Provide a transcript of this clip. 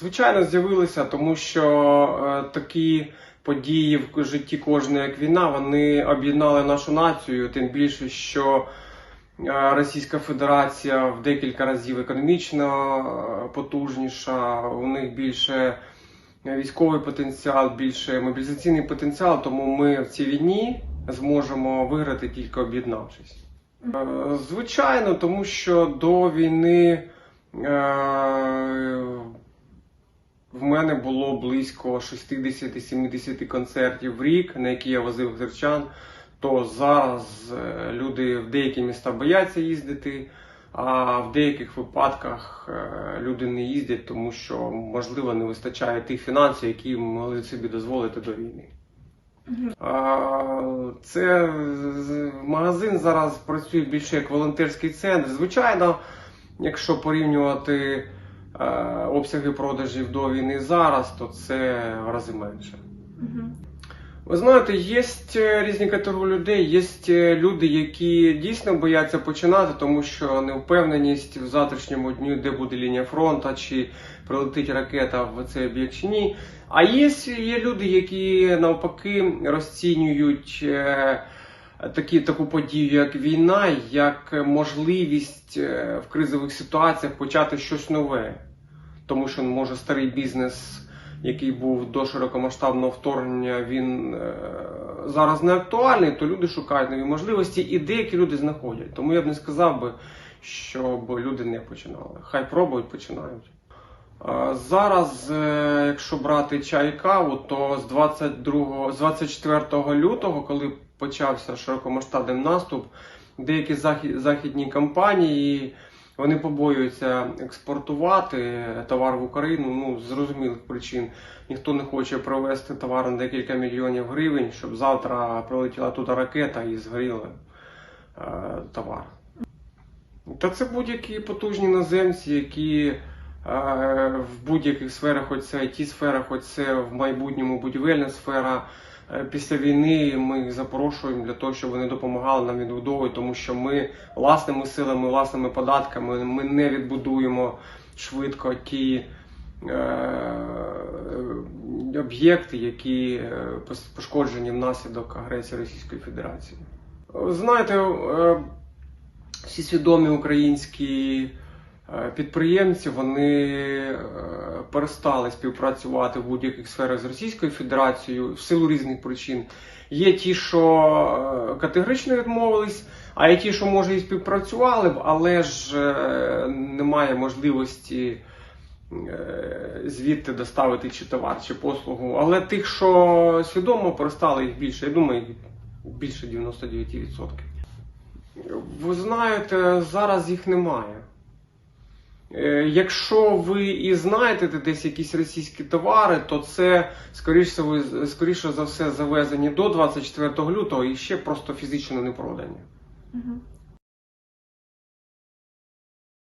Звичайно, з'явилися, тому що е, такі події в житті кожної, як війна, вони об'єднали нашу націю, тим більше, що е, Російська Федерація в декілька разів економічно е, потужніша, у них більше військовий потенціал, більше мобілізаційний потенціал, тому ми в цій війні зможемо виграти тільки об'єднавшись. Звичайно, тому що до війни в мене було близько 60-70 концертів в рік, на які я возив гречан. То зараз е, люди в деякі міста бояться їздити, а в деяких випадках е, люди не їздять, тому що можливо не вистачає тих фінансів, які могли собі дозволити до війни. Це магазин зараз працює більше як волонтерський центр. Звичайно, якщо порівнювати обсяги продажів до війни зараз, то це в рази менше. Ви знаєте, є різні категорії людей. Є люди, які дійсно бояться починати, тому що невпевненість в завтрашньому дню, де буде лінія фронту, чи прилетить ракета в цей об'єкт чи ні. А є, є люди, які навпаки розцінюють е, такі, таку подію, як війна, як можливість е, в кризових ситуаціях почати щось нове. Тому що може старий бізнес, який був до широкомасштабного вторгнення, він е, зараз не актуальний, то люди шукають нові можливості і деякі люди знаходять. Тому я б не сказав би, щоб люди не починали. Хай пробують, починають. Зараз, е, якщо брати чай і каву, то з 22, з 24 лютого, коли почався широкомасштабний наступ, деякі захід- західні компанії вони побоюються експортувати товар в Україну. Ну з зрозумілих причин ніхто не хоче провести товар на декілька мільйонів гривень, щоб завтра прилетіла туди ракета і згоріла е, товар. Та це будь-які потужні іноземці, які е, в будь-яких сферах, хоч це it сфера, хоч це в майбутньому будівельна сфера. Е, Після війни ми їх запрошуємо для того, щоб вони допомагали нам відбудовувати, тому що ми власними силами, власними податками ми не відбудуємо швидко ті е, об'єкти, які е, пошкоджені внаслідок агресії Російської Федерації. Знаєте, е, всі свідомі українські підприємці вони е, перестали співпрацювати в будь-яких сферах з Російською Федерацією в силу різних причин. Є ті, що е, категорично відмовились, а є ті, що може і співпрацювали б, але ж е, немає можливості е, звідти доставити чи товар, чи послугу. Але тих, що свідомо перестали їх більше, я думаю, більше 99%. Ви знаєте, зараз їх немає. Е, Якщо ви і знаєте десь якісь російські товари, то це скоріше, скоріше за все завезені до 24 лютого і ще просто фізично не продані.